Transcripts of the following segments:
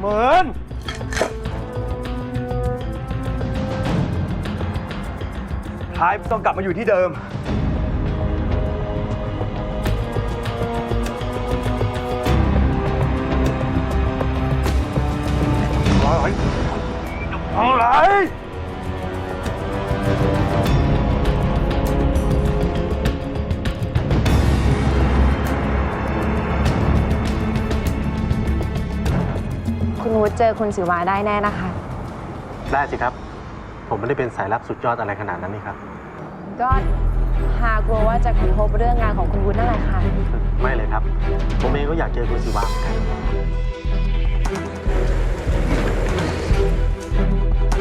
เหมือนท้ายต้องกลับมาอยู่ที่เดิม เจอคุณสิวาได้แน่นะคะ ได้สิครับ ผมไม่ได้เป็นสายลับสุดยอดอะไรขนาดนั้นนี่ครับ ก็หากลัวว่าจะกระทบเรื่องงานของคุณวุฒินั่นแหละค่ะ ไม่เลยครับ ผมเองก็อยากเจอคุณสิวาเหมือนกัน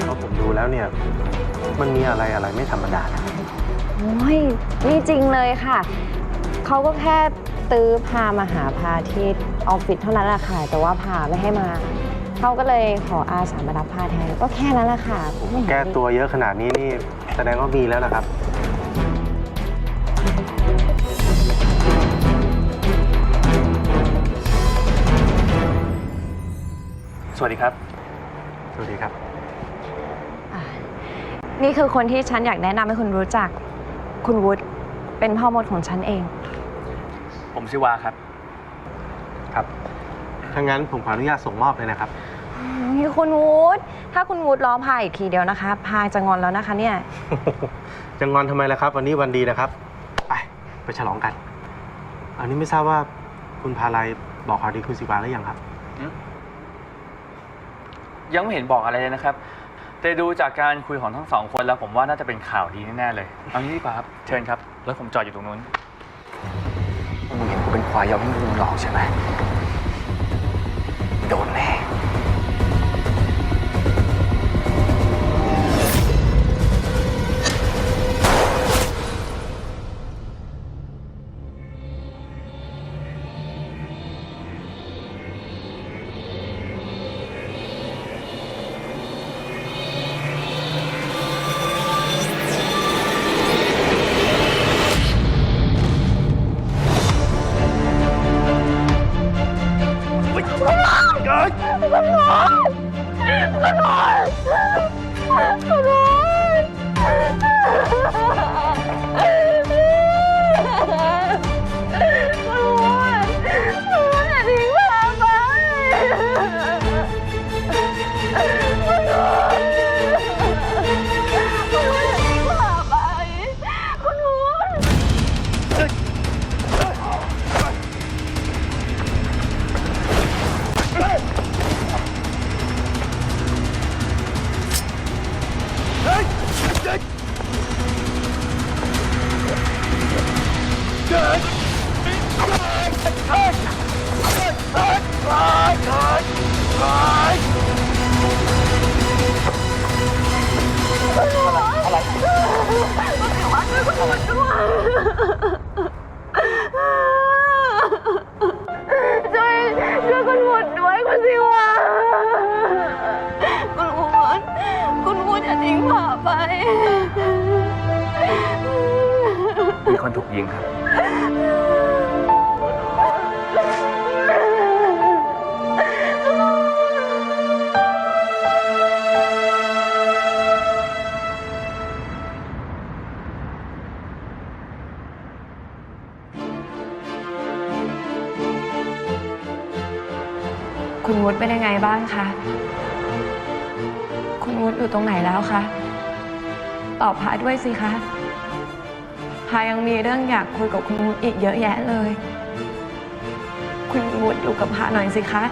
เพราะผมดูแล้วเนี่ย มันมีอะไรอะไรไม่ธรรมดานะโอ้ยนี่จริงเลยค่ะ เขาก็แค่ตื้อพามาหาพาที่ออฟฟิศเท่านั้นแหละค่ะ แต่ว่าพาไม่ให้มา เขาก็เลยขออาสามารับพาแทนก็แค่นั้นแหละค่ะไม่เห็นแก้ตัวเยอะขนาดนี้นี่แสดงว่ามีแล้วนะครับ สวัสดีครับ สวัสดีครับ อะนี่คือคนที่ฉันอยากแนะนำให้คุณรู้จัก คุณวุฒิเป็นพ่อมดของฉันเอง ผมชื่อวาครับ ครับ ถ้างั้นผมขออนุญาตส่งมอบเลยนะครับ นี่คุณวุฒิถ้าคุณวุฒิล้อพาอีกทีเดียวนะคะ พาจะงอนแล้วนะคะเนี่ย จะงอนทำไมล่ะครับ วันนี้วันดีนะครับ ไปไปฉลองกัน อันนี้ไม่ทราบว่าคุณพาลัยบอกข่าวดีคุณสิวาหรือยังครับ ยังไม่เห็นบอกอะไรเลยนะครับ แต่ดูจากการคุยของทั้งสองคนแล้วผมว่าน่าจะเป็นข่าวดีแน่ๆเลย เอางี้ดีกว่าครับ เชิญครับ แล้วผมจอดอยู่ตรงนู้น มึงเห็นกูเป็นควายยอมให้มึงหลอกใช่ไหม 我的儿，我的，我的。 ช่วยช่วยคุณวุฒิด้วยคุณสิวาคุณวุฒิคุณวุฒิอย่าทิ้งผ่าไป มีคนถูกยิงครับ คุณวุฒิเป็นยังไงบ้างคะ คุณวุฒิอยู่ตรงไหนแล้วคะ ตอบพาด้วยสิคะ พายังมีเรื่องอยากคุยกับคุณวุฒิอีกเยอะแยะเลย คุณวุฒิอยู่กับพาหน่อยสิคะ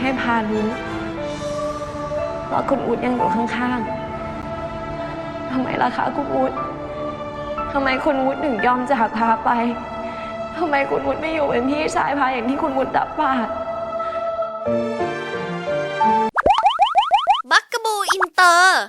ให้พารู้ว่าคุณวุฒิยังอยู่ข้างๆทำไมล่ะคะคุณวุฒิทำไมคุณวุฒิถึงยอมจากพาไปทำไมคุณวุฒิไม่อยู่เป็นพี่ชายพาอย่างที่คุณวุฒิรับปาก บักกะบูอินเตอร์